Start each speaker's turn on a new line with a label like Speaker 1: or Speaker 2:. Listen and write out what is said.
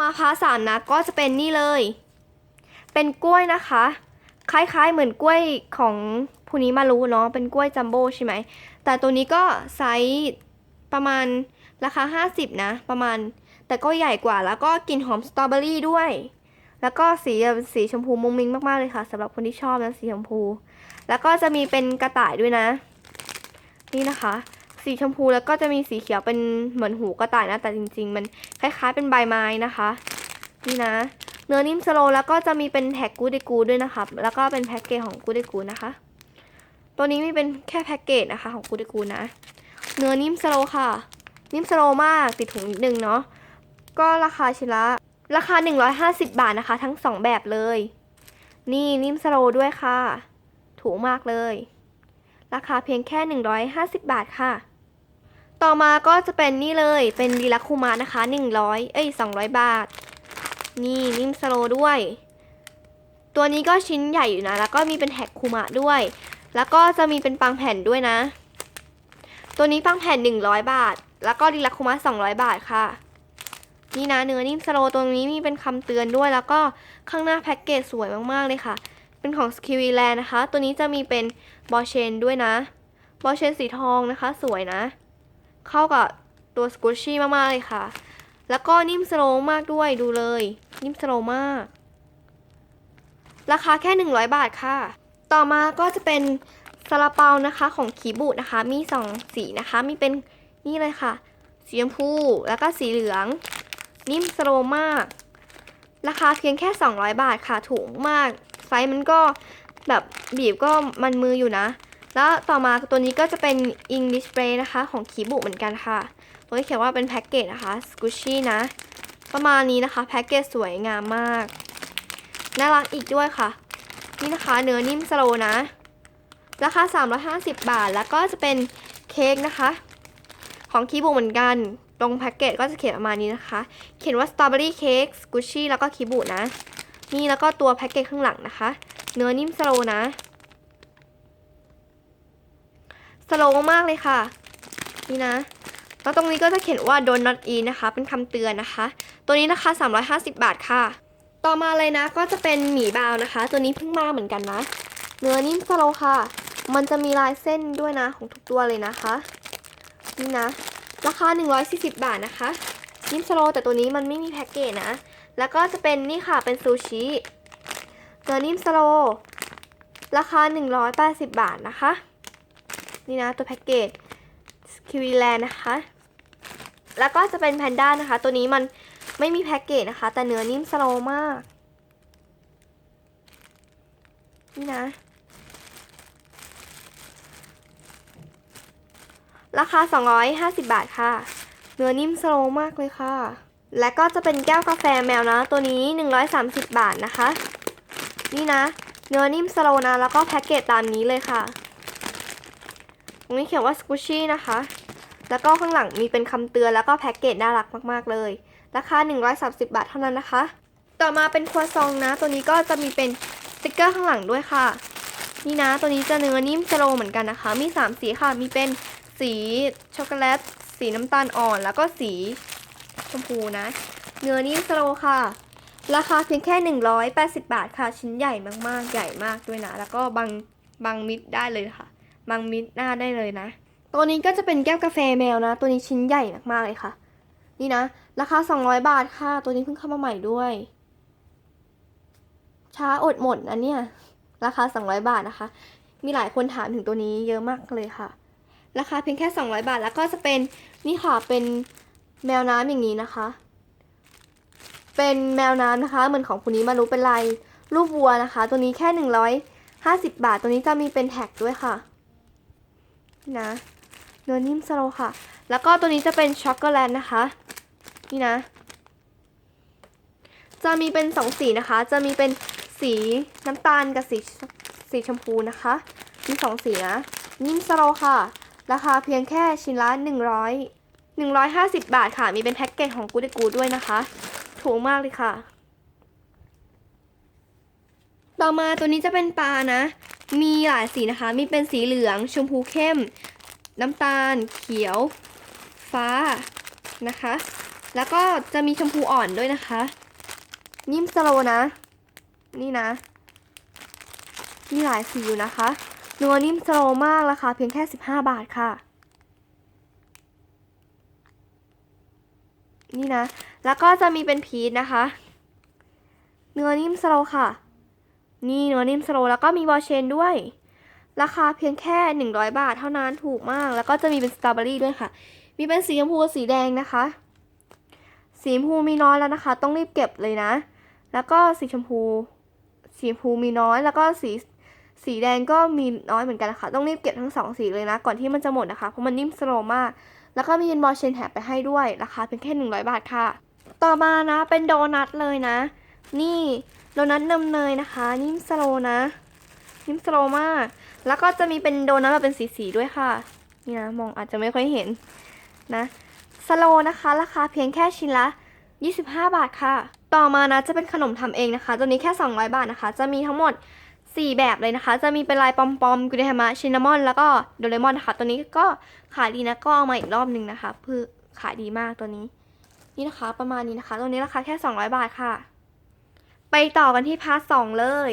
Speaker 1: มาพาสามนะก็จะเป็นนี่เลย เป็นกล้วยนะคะ คล้ายๆเหมือนกล้วยของผู้นี้มารู้เนาะเป็นกล้วยจัมโบ้ใช่ไหม แต่ตัวนี้ก็ไซส์ประมาณราคา 50 นะ ประมาณ แต่ก็ใหญ่กว่าแล้วก็กลิ่นหอมสตรอเบอรี่ด้วย แล้วก็สีสีชมพูมุ้งมิ้งมากๆเลยค่ะสำหรับคนที่ชอบนะสีชมพู แล้วก็จะมีเป็นกระต่ายด้วยนะ นี่นะคะ สีชมพูแล้วก็จะมีสีเขียวเป็นเหมือนหูกระต่ายนะ แต่จริง ๆ มันคล้ายๆเป็นใบไม้นะคะ นี่นะ เนื้อนิ่มสโลแล้วก็จะมีเป็นแท็กกูดกูด้วยนะคะ แล้วก็เป็นแพ็กเกจของกูดกูนะคะ ตัวนี้มีเป็นแค่แพ็กเกจนะคะของกูดกูนะ เนื้อนิ่มสโลค่ะ นิ่มสโลมากติดถุงนิดนึงเนาะ ก็ราคาชิ้นละราคา 150 บาทนะคะ ทั้ง 2 แบบเลย นี่นิ่มสโลด้วยค่ะ ถูกมากเลย ราคาเพียงแค่ 150 บาทค่ะ ต่อมาก็จะเป็นนี่เลยเป็นดีลักคูมานะคะ 100 เอ้ย 200 บาท นี่นิ่มสโลด้วย ตัวนี้ก็ชิ้นใหญ่อยู่นะ แล้วก็มีเป็นแท็กคูมะด้วย แล้วก็จะมีเป็นปังแผ่นด้วยนะ ตัวนี้ปังแผ่น 100 บาท แล้วก็ดีลักคูมะ200 บาทค่ะ นี่นะเนื้อนิ่มสโลตัวนี้มีเป็นคำเตือนด้วย แล้วก็ข้างหน้าแพ็กเกจสวยมากๆเลยค่ะ เป็นของสกิวีแลนนะคะ ตัวนี้จะมีเป็นบอเชนด้วยนะ บอเชนสีทองนะคะ สวยนะ เข้ากับตัวสกูชี่มากๆเลยค่ะ แล้วก็นิ่มสโลมากด้วยดูเลย นิ่มสโลมาก ราคาแค่ 100 บาทค่ะ ต่อมาก็จะเป็นซาลาเปานะคะของคีบุนะคะ มี 2 สีนะคะ มีเป็นนี่เลยค่ะ สีชมพู แล้วก็สีเหลือง นิ่มสโลมาก ราคาเพียงแค่ 200 บาทค่ะ ถูกมาก ไซส์มันก็แบบบีบก็มันมืออยู่นะ แล้วต่อมาตัวนี้ก็จะเป็น English Spray นะคะ ของคีบุเหมือนกันค่ะ ตัวนี้เขียนว่าเป็นแพ็กเกจนะคะสกูชี่นะ ประมาณนี้นะคะ แพ็กเกจสวยงามมาก น่ารักอีกด้วยค่ะ นี่นะคะ เนื้อนิ่มสโลว์นะ ราคา 350 บาท แล้วก็จะเป็นเค้กนะคะ ของคีบุเหมือนกัน ตรงแพ็กเกจก็จะเขียนประมาณนี้นะคะ เขียนว่าสตรอเบอรี่เค้กสกูชี่แล้วก็คีบุนะ นี่แล้วก็ตัวแพ็กเกจข้างหลังนะคะ เนื้อนิ่มสโลว์นะ สโลว์มากเลยค่ะ นี่นะ แล้วตรงนี้ก็จะเขียนว่า don't not eat นะคะ เป็นคำเตือนนะคะ ตัวนี้นะคะ350 บาทค่ะ ต่อมาเลยนะก็จะเป็นหมีบาวนะคะ ตัวนี้เพิ่งมาเหมือนกันนะ เนื้อนิ่มสโลว์ค่ะ มันจะมีลายเส้นด้วยนะของทุกตัวเลยนะคะ นี่นะ ราคา 140 บาทนะคะนิ่มสโลว์แต่ตัวนี้มันไม่มีแพ็กเกจนะ แล้วก็จะเป็นนี่ค่ะเป็นซูชิเนื้อนิ่มสโลว์ราคา 180 บาทนะคะ นี่นะตัวแพ็กเกจคิวีแลนนะคะ แล้วก็จะเป็นแพนด้านะคะ ตัวนี้มันไม่มีแพ็กเกจนะคะ แต่เนื้อนิ่มสโลมาก นี่นะ ราคา 250 บาทค่ะ เนื้อนิ่มสโลมากเลยค่ะ และก็จะเป็นแก้วกาแฟแมวนะ ตัวนี้ 130 บาทนะคะ นี่นะ เนื้อนิ่มสโลนะ แล้วก็แพ็กเกจตามนี้เลยค่ะ ตรงนี้เขียนว่าสกูชี่นะคะ แล้วก็ข้างหลังมีเป็นคำเตือนแล้วก็แพ็กเกจน่ารักมากๆเลย ราคา 130 บาทเท่านั้นนะคะ ต่อมาเป็นครัวซองนะ ตัวนี้ก็จะมีเป็นสติกเกอร์ข้างหลังด้วยค่ะ นี่นะ ตัวนี้จะเนื้อนิ่มสโลเหมือนกันนะคะ มี 3 สีค่ะ มีเป็นสีช็อกโกแลต สีน้ำตาลอ่อน แล้วก็สีชมพูนะ เนื้อนิ่มสโลค่ะราคาเพียงแค่ 180 บาทค่ะ ชิ้นใหญ่มากๆ ใหญ่มากด้วยนะ แล้วก็บางบางมิดได้เลยค่ะ บางมิดหน้าได้เลยนะ ตัวนี้ก็จะเป็นแก้วกาแฟแมวนะ ตัวนี้ชิ้นใหญ่มากๆเลยค่ะ นี่นะ ราคา 200 บาทค่ะ ตัวนี้เพิ่งเข้ามาใหม่ด้วย ช้าอดหมดนะเนี่ยราคา 200 บาทนะคะ มีหลายคนถามถึงตัวนี้เยอะมากเลยค่ะ ราคาเพียงแค่ 200 บาท แล้วก็จะเป็นนี่ค่ะ เป็นแมวน้ำอย่างนี้นะคะ เป็นแมวน้ำนะคะ เหมือนของคุณนี้มารู้เป็นลายรูปวัวนะคะ ตัวนี้แค่ 150 บาท ตัวนี้จะมีเป็นแท็กด้วยค่ะ นี่นะเนื้อนิ่มสโลค่ะ แล้วก็ตัวนี้จะเป็นช็อกโกแลตนะคะ นี่นะ จะมีเป็นสองสีนะคะ จะมีเป็นสีน้ำตาลกับสีสีชมพูนะคะ มีสองสีนะ นิ่มสโลค่ะ ราคาเพียงแค่ชิ้นละ100 150บาทค่ะ มีเป็นแพ็กเกจของกูดกูด้วยนะคะ ถูกมากเลยค่ะ ต่อมาตัวนี้จะเป็นปลานะ มีหลายสีนะคะ มีเป็นสีเหลือง ชมพูเข้ม น้ำตาล เขียว ฟ้านะคะ แล้วก็จะมีชมพูอ่อนด้วยนะคะ นิ่มสโลนะ นี่นะ มีหลายสีอยู่นะคะเนื้อนิ่มสโลมากราคาเพียงแค่ 15 บาทค่ะ นี่นะ แล้วก็จะมีเป็นพีชนะคะ เนื้อนิ่มสโลค่ะ นี่เนื้อนิ่มสโลแล้วก็มีบอลเชนด้วย ราคาเพียงแค่ 100 บาทเท่านั้นถูกมาก แล้วก็จะมีเป็นสตรอเบอรี่ด้วยค่ะ มีเป็นสีชมพูสีแดงนะคะ สีชมพูมีน้อยแล้วนะคะ ต้องรีบเก็บเลยนะ แล้วก็สีชมพู สีชมพูมีน้อยแล้วก็สีสีแดงก็มีน้อยเหมือนกันนะคะ ต้องรีบเก็บทั้งสองสีเลยนะ ก่อนที่มันจะหมดนะคะ เพราะมันนิ่มสโลมาก แล้วก็มีเป็นบอลเชนแถมไปให้ด้วย ราคาเพียงแค่ 100 บาทค่ะ ต่อมานะ เป็นโดนัทเลยนะ นี่โดนัทนมเนยนะคะ นิ่มสโลนะ นิ่มสโลมาก แล้วก็จะมีเป็นโดนัทแบบเป็นสีๆด้วยค่ะ นี่นะมองอาจจะไม่ค่อยเห็นนะสโลนะคะ ราคาเพียงแค่ชิ้นละ 25 บาทค่ะ ต่อมานะจะเป็นขนมทำเองนะคะ ตัวนี้แค่ 200 บาทนะคะ จะมีทั้งหมด 4 แบบเลยนะคะ จะมีเป็นลายปอมปอมกุเดฮามะชินนามอน แล้วก็โดเรมอนนะคะ ตัวนี้ก็ขายดีนะ ก็เอามาอีกรอบหนึ่งนะคะเพื่อขายดีมากตัวนี้ นี่นะคะประมาณนี้นะคะ ตัวนี้ราคาแค่ 200 บาทค่ะ ไปต่อกันที่พาร์ทสองเลย